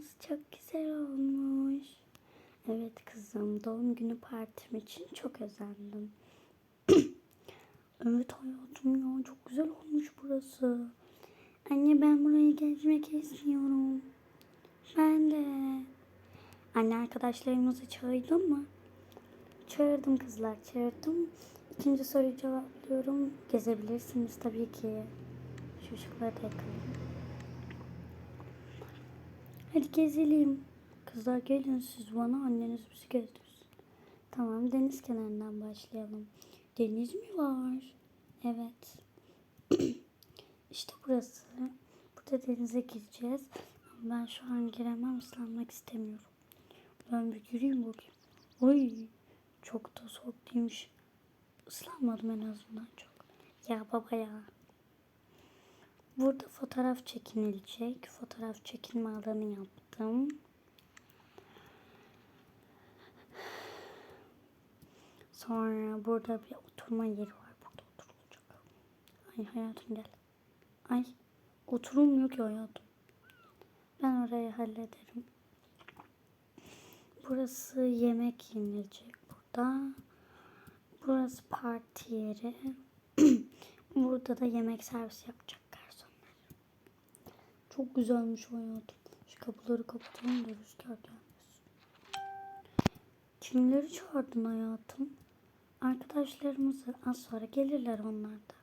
burası çok güzel olmuş. Evet kızım doğum günü partim için çok özendim. evet hayatım ya çok güzel olmuş burası. Anne ben burayı gezmek istiyorum. Ben de. Anne arkadaşlarımızı çağırdın mı? Çağırdım kızlar çağırdım. İkinci soruyu cevaplıyorum. Gezebilirsiniz tabii ki. Işıkları da yakalım. Hadi gezelim. Kızlar gelin siz bana anneniz bizi gezdirsin. Tamam deniz kenarından başlayalım. Deniz mi var? Evet. işte burası. Burada denize gireceğiz. Ben şu an giremem ıslanmak istemiyorum. Ben bir gireyim bakayım. Oy çok da soğuk değilmiş. Islanmadım en azından çok. Ya baba ya. Burada fotoğraf çekinilecek. Fotoğraf çekinme alanı yaptım. Sonra burada bir oturma yeri var. Burada oturulacak. Ay hayatım gel. Ay oturulmuyor ki hayatım. Ben orayı hallederim. Burası yemek yenilecek burada. Burası parti yeri. burada da yemek servis yapacak. Çok güzelmiş hayatım. Şu kapıları kapatalım da rüzgar gelmesin. Kimleri çağırdın hayatım? Arkadaşlarımızı az sonra gelirler onlar da.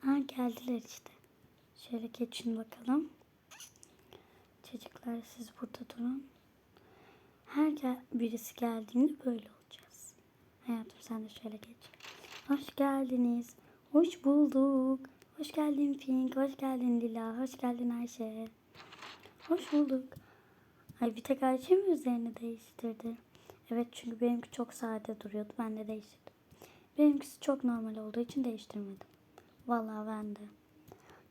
Ha geldiler işte. Şöyle geçin bakalım. Çocuklar siz burada durun. Her gel birisi geldiğinde böyle olacağız. Hayatım sen de şöyle geç. Hoş geldiniz. Hoş bulduk. Hoş geldin Pink. Hoş geldin Lila. Hoş geldin Ayşe. Hoş bulduk. Ay bir tek Ayşe mi üzerini değiştirdi? Evet çünkü benimki çok sade duruyordu. Ben de değiştirdim. Benimkisi çok normal olduğu için değiştirmedim. Vallahi ben de.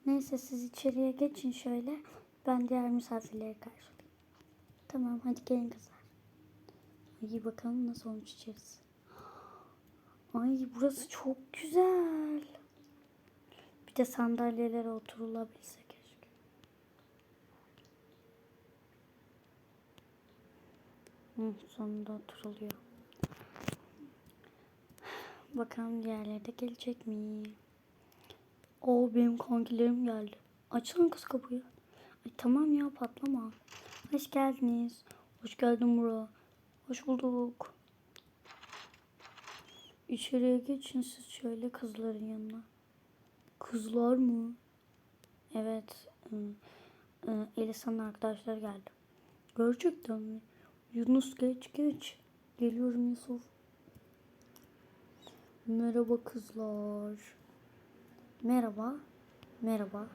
Neyse siz içeriye geçin şöyle. Ben diğer misafirleri karşılayayım. Tamam hadi gelin kızlar. İyi bakalım nasıl olmuş içerisi. Ay burası çok güzel. Bir de sandalyelere oturulabilse keşke. Hı, sonunda oturuluyor. Bakalım diğerleri de gelecek mi? Oo benim kankilerim geldi. Açın kız kapıyı. Ay tamam ya patlama. Hoş geldiniz. Hoş geldin bura. Hoş bulduk. İçeriye geçin siz şöyle kızların yanına. Kızlar mı? Evet. ıı, ıı, Elisa'nın arkadaşları geldi. Gerçekten mi? Yunus geç geç. Geliyorum Yusuf. Merhaba kızlar. Merhaba. Merhaba.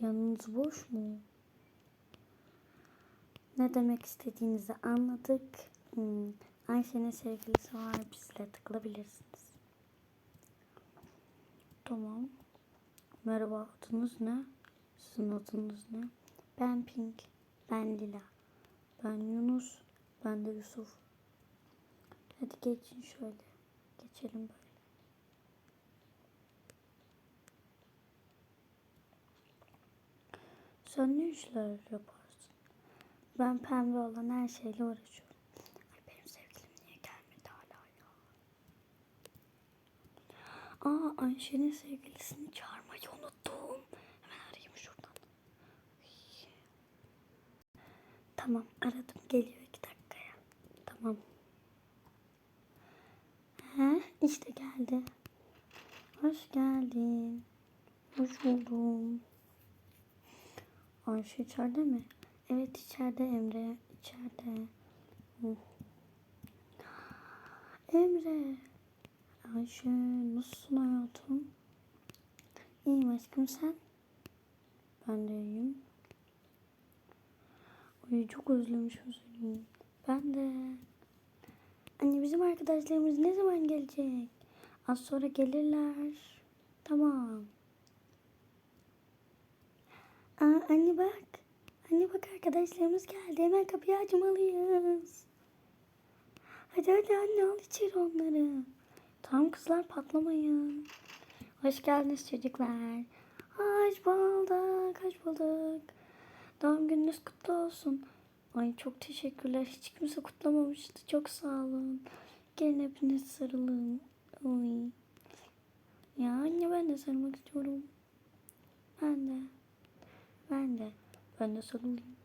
Yanınız boş mu? Ne demek istediğinizi anladık. Hmm, Ayşe'nin sevgilisi var. Bizle tıkılabilirsiniz. Tamam. Merhaba. Adınız ne? Sizin adınız ne? Ben Pink. Ben Lila. Ben Yunus. Ben de Yusuf. Hadi geçin şöyle. Geçelim böyle. Sen ne işler yaparsın? Ben pembe olan her şeyle uğraşıyorum. Ay benim sevgilim niye gelmedi hala ya? Aa Ayşe'nin sevgilisini çağırmayı unuttum. Hemen arayayım şuradan. Ay. Tamam aradım geliyor iki dakikaya. Tamam. He işte geldi. Hoş geldin. Hoş buldum. Ayşe içeride mi? Evet içeride Emre. içeride. Hı. Emre. Ayşe nasılsın hayatım? İyiyim aşkım sen? Ben de iyiyim. Ay çok özlemişim seni. Ben de. Anne bizim arkadaşlarımız ne zaman gelecek? Az sonra gelirler. Tamam. Aa, anne bak. Anne bak arkadaşlarımız geldi. Hemen kapıyı açmalıyız. Hadi hadi anne al içeri onları. Tamam kızlar patlamayın. Hoş geldiniz çocuklar. Hoş bulduk, hoş bulduk. Doğum gününüz kutlu olsun. Ay çok teşekkürler. Hiç kimse kutlamamıştı. Çok sağ olun. Gelin hepiniz sarılın. Oy. Ya anne ben de sarılmak istiyorum. Ben de. Ben de. Ben de sarılayım.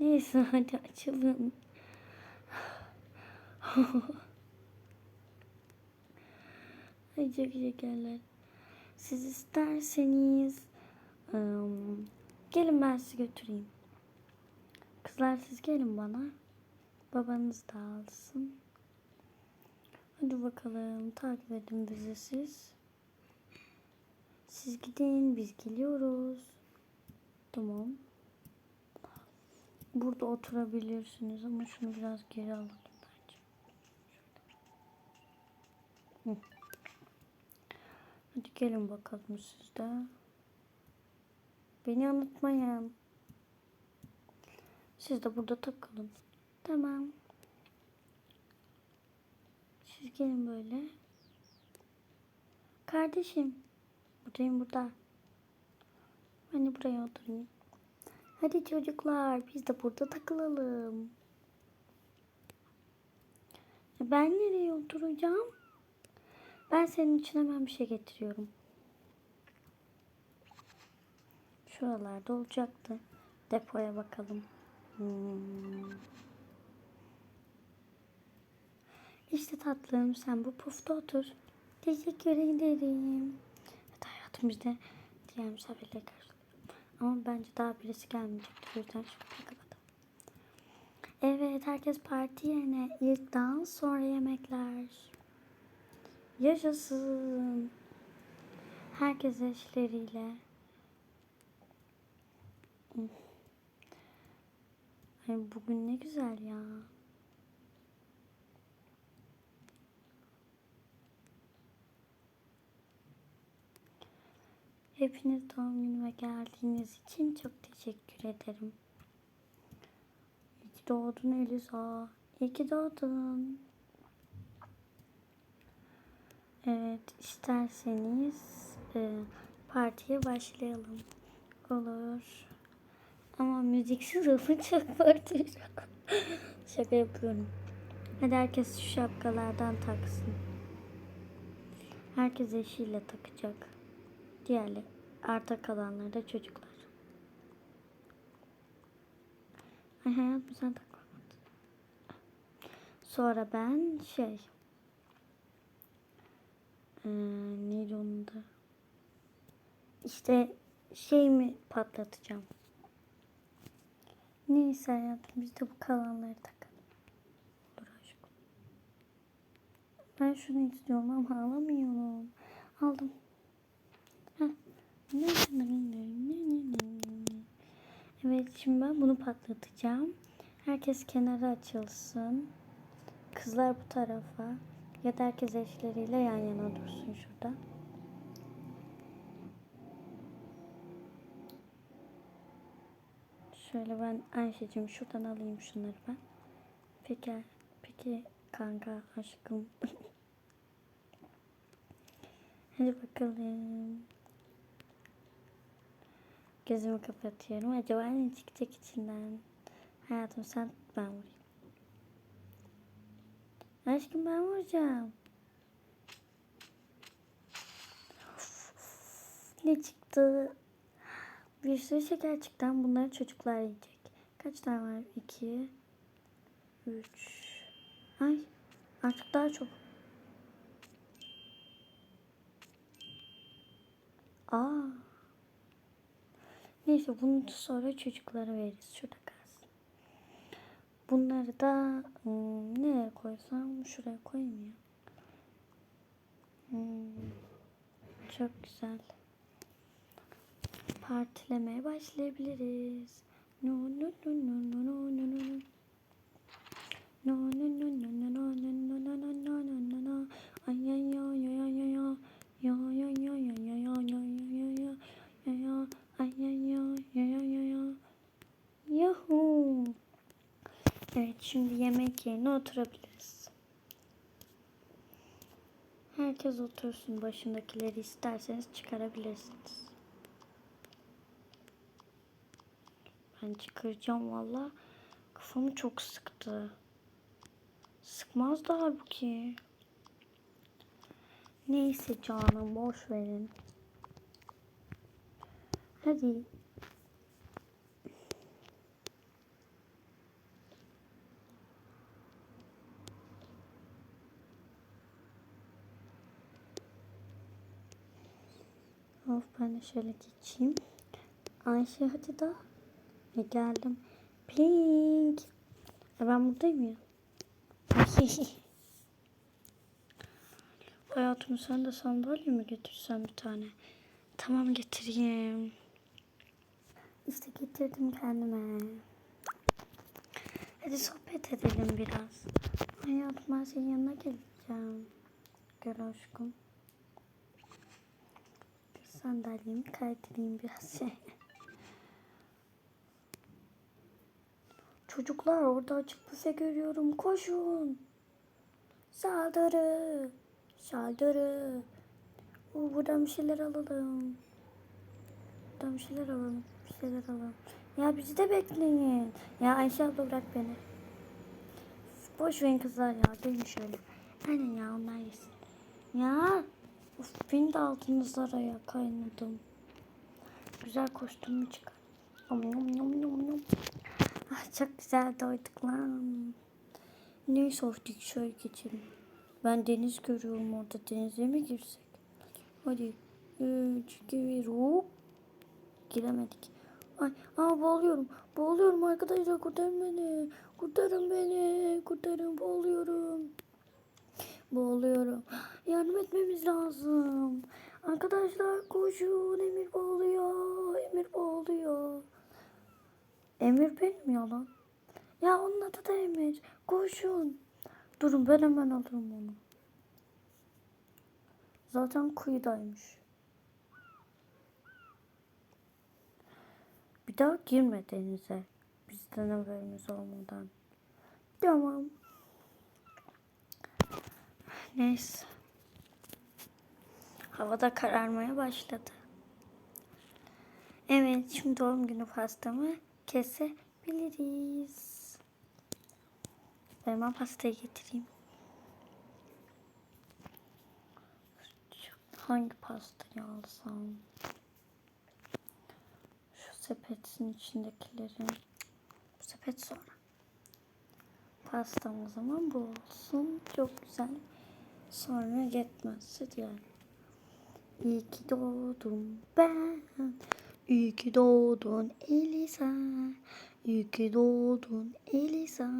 Neyse hadi açılın. Çok şekerler. Siz isterseniz ım, gelin ben sizi götüreyim. Kızlar siz gelin bana. Babanız da alsın. Hadi bakalım takip edin bizi siz. Siz gidin biz geliyoruz. Tamam. Burada oturabilirsiniz ama şunu biraz geri alalım bence. Hı. Hadi gelin bakalım siz de. Beni unutmayın. Siz de burada takılın. Tamam. Siz gelin böyle. Kardeşim. Buradayım burada. Ben de buraya oturayım. Hadi çocuklar biz de burada takılalım. Ben nereye oturacağım? Ben senin için hemen bir şey getiriyorum. Şuralarda olacaktı. Depoya bakalım. Hmm. İşte tatlım sen bu pufta otur. Teşekkür ederim. Evet hayatım biz de diğer misafirleri karşılayalım. Ama bence daha birisi gelmeyecektir. O yüzden şimdi kapatalım. Evet herkes parti yerine ilk dans sonra yemekler. Yaşasın. Herkes eşleriyle. Ay bugün ne güzel ya. Hepiniz doğum günüme geldiğiniz için çok teşekkür ederim. İyi ki doğdun Eliza. İyi ki doğdun. Evet, isterseniz e, partiye başlayalım. Olur. Ama müziksiz çok parti. Şaka yapıyorum. Hadi herkes şu şapkalardan taksın. Herkes eşiyle takacak. Diğerleri arta kalanları da çocuklar. Ay hayatım sen takmadın. Sonra ben şey ee, neydi onun? İşte şey mi patlatacağım. Neyse hayatım biz de bu kalanları takalım. Dur aşkım. Ben şunu istiyorum ama alamıyorum. Aldım. Evet şimdi ben bunu patlatacağım. Herkes kenara açılsın. Kızlar bu tarafa. Ya da herkes eşleriyle yan yana dursun şurada. Şöyle ben Ayşe'cim şuradan alayım şunları ben. Peki, peki kanka aşkım. Hadi bakalım. Gözümü kapatıyorum. Acaba ne çıkacak içinden? Hayatım sen ben vurayım. Aşkım ben vuracağım. Ne çıktı? Bir sürü şeker çıktı. Bunları çocuklar yiyecek. Kaç tane var? İki. Üç. Ay. Artık daha çok. Aa. Neyse bunu sonra çocuklara veririz. Şurada kalsın. Bunları da hmm, nereye koysam şuraya koyayım ya. Hmm, çok güzel. Partilemeye başlayabiliriz. No no no no no no no no. No no no no no no no no no no no no no no. Ay ay ay ay ay ay ay. Ya ya ya ya ya ya ya şimdi yemek yerine oturabiliriz. Herkes otursun başındakileri isterseniz çıkarabilirsiniz. Ben çıkaracağım valla. Kafamı çok sıktı. Sıkmaz da halbuki. Neyse canım boş verin. Hadi şöyle geçeyim. Ayşe hadi da. E, geldim. Pink. E, ben buradayım ya. Hayatım sen de sandalye mi getirsen bir tane? Tamam getireyim. İşte getirdim kendime. Hadi sohbet edelim biraz. Hayatım ben senin yanına geleceğim. Gel aşkım. Sandalyemi kaydırayım biraz. Çocuklar orada açık büfe görüyorum. Koşun. Saldırı. Saldırı. Oo, buradan bir şeyler alalım. Buradan bir şeyler alalım. Bir şeyler alalım. Ya bizi de bekleyin. Ya Ayşe abla bırak beni. Boş verin kızlar ya. Gelin şöyle. Aynen ya onlar yesin. Ya. Of beni de aldınız araya kaynadım. Güzel kostümü çıkar. Yum yum yum yum yum. Ah çok güzel doyduk lan. Neyse artık şöyle geçelim. Ben deniz görüyorum orada. Denize mi girsek? Hadi. Üç, iki. Hop. Giremedik. Ay, aa boğuluyorum. Boğuluyorum arkadaşlar. Kurtarın beni. Kurtarın beni. Kurtarın boğuluyorum. Boğuluyorum. Yardım etmemiz lazım. Arkadaşlar koşun. Emir boğuluyor. Emir boğuluyor. Emir benim ya lan. Ya onun adı da Emir. Koşun. Durun ben hemen alırım onu. Zaten kuyudaymış. Bir daha girme denize. Bizden haberimiz olmadan. Tamam. Neyse. Havada kararmaya başladı. Evet, şimdi doğum günü pastamı kesebiliriz. Ben hemen pastayı getireyim. Hangi pastayı alsam? Şu sepetin içindekileri. Bu sepet sonra. Pastam zaman bu olsun. Çok güzel. Sonra yetmezse diğer. İyi ki doğdum ben. İyi ki doğdun Elisa. İyi ki doğdun Elisa.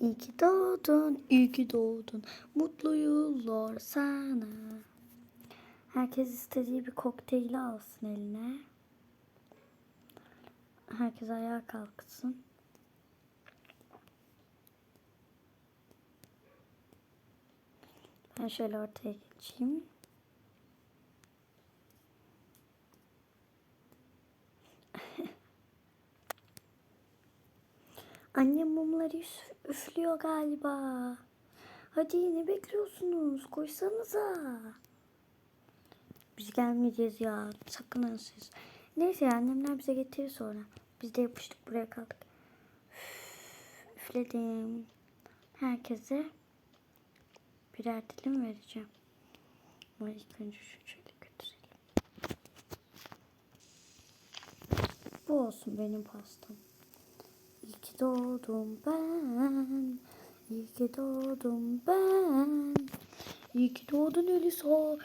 İyi ki doğdun, iyi ki doğdun. Mutlu yıllar sana. Herkes istediği bir kokteyli alsın eline. Herkes ayağa kalksın. Ben şöyle ortaya geçeyim. Annem mumları üf- üflüyor galiba. Hadi ne bekliyorsunuz? Koşsanıza. Biz gelmeyeceğiz ya. Sakının siz. Neyse annemler bize getirir sonra. Biz de yapıştık buraya kaldık. Üf, Üfledim. Herkese birer dilim vereceğim. Ama ilk önce şunu şöyle götürelim. Bu olsun benim pastam. İyi ki doğdum ben. İyi ki doğdum ben. İyi ki doğdun Elisa.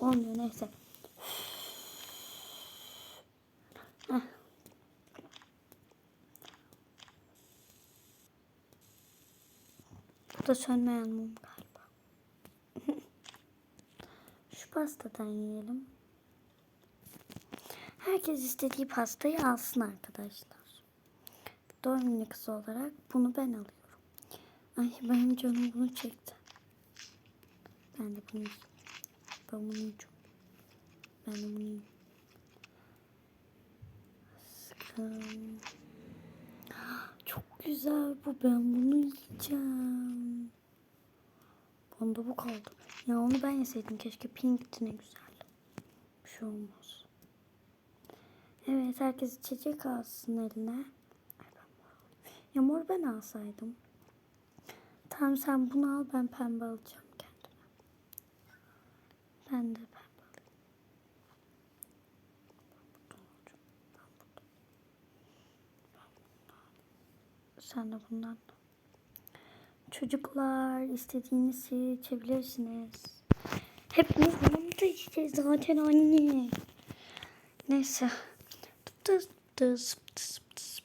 Olmuyor neyse. Heh. Da sönmeyen mum galiba. Şu pastadan yiyelim. Herkes istediği pastayı alsın arkadaşlar. Doğum kızı olarak bunu ben alıyorum. Ay benim canım bunu çekti. Ben de bunu. Ben bunu yiyeceğim. Ben de bunu yiyeyim. Sıkın. Güzel bu. Ben bunu yiyeceğim. Bunda bu kaldı. Ya onu ben yeseydim keşke. Pink'ti ne güzel. Bir şey olmaz. Evet herkes içecek alsın eline. Ya mor ben alsaydım. Tamam sen bunu al ben pembe alacağım kendime. Ben de pembe alayım. Ben buradan alacağım. Ben buradan. Ben bundan. Sen de bundan. Çocuklar istediğinizi seçebilirsiniz. Hepimiz bunu da içeceğiz zaten anne. Neyse. Tıs tıs tıs tıs.